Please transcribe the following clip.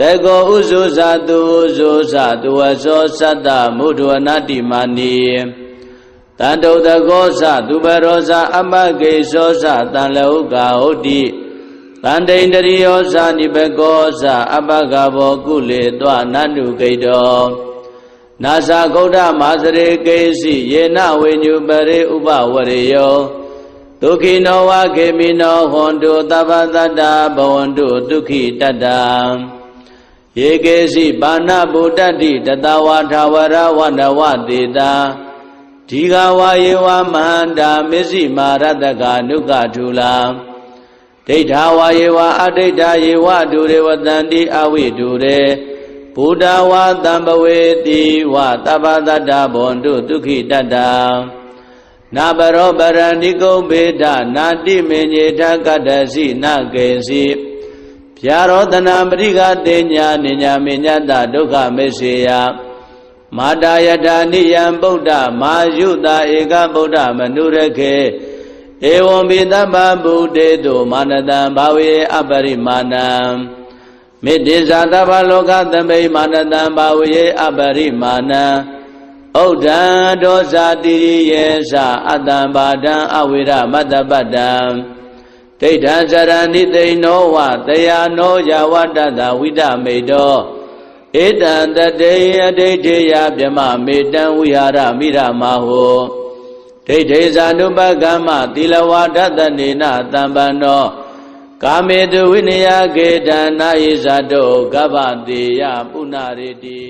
တေကောဥဇုဇာတုဥဇုဇာတုဝသောသတ္တမုဒဝနာတိမာနီတန္တုတကောဇသူပရောဇအမကေသောဇတန်လောကဟုတ်တိတန္တိန္တရိယောဇနိဘကောဇအပကဘောကုလေတောနန္တုကိတောနာဇာဂௌဒမာစရေကေစီယေနဝိညုပရိဥပဝရေယောဒုက္ခိနောဝခေမိနောဟွန်တုသဗ္ဗတတ္တဘဝန္တုဒုက္ခိတတ္တ ယေကေစီပါဏဗုဒ္ဓတိတတဝါထာဝရဝန္တဝတေတာဒီဃဝါယေဝမန္တာမစ္စည်းမာရတကနုကထူလာဒိဋ္ဌာဝါယေဝအဒိဋ္ဌာယေဝဒုရေဝတန္တိအဝိဒုရေဘုဒ္ဓဝါတံပဝေတိဝသဗ္ဗတတ္တဘွန်တုဒုက္ခိတတ္တနာဘရောပရဏိကုံဘေဒနာတိမေညေထကတ္တစီနကေစီ ဗျာရောတနာပရိကတေညာနိညာမေညတဒုက္ခမေစေယမာတာယတာနိယံဗုဒ္ဓမာယုတာဧကဗုဒ္ဓမနုရခေဧဝံပိသဗ္ဗဗုတေတုမာနတံဘာဝေအပရိမာဏံမေတ္တိဇာတဗ္ဗလောကသမိမာနတံဘာဝေအပရိမာဏံဩဒံဒောဇာတိရိယေသအတ္တံဘာဒံအဝိရမတ္တပတ္တံ ဒိဋ္ဌံဇရဏိသိနောဝတယာနောယဝတ္တတဝိဒမေတောဧတံတတေအဒိဋ္ဌေယဗြမမေတံဝိဟာရမိရမဟောဒိဋ္ဌေဇာနုပကမ္မသီလဝါဒတနေနတံပန္နောကာမေတုဝိနယကေတနာယိဇာတောကဗ္ဗတေယပုဏ္ဏရေတိ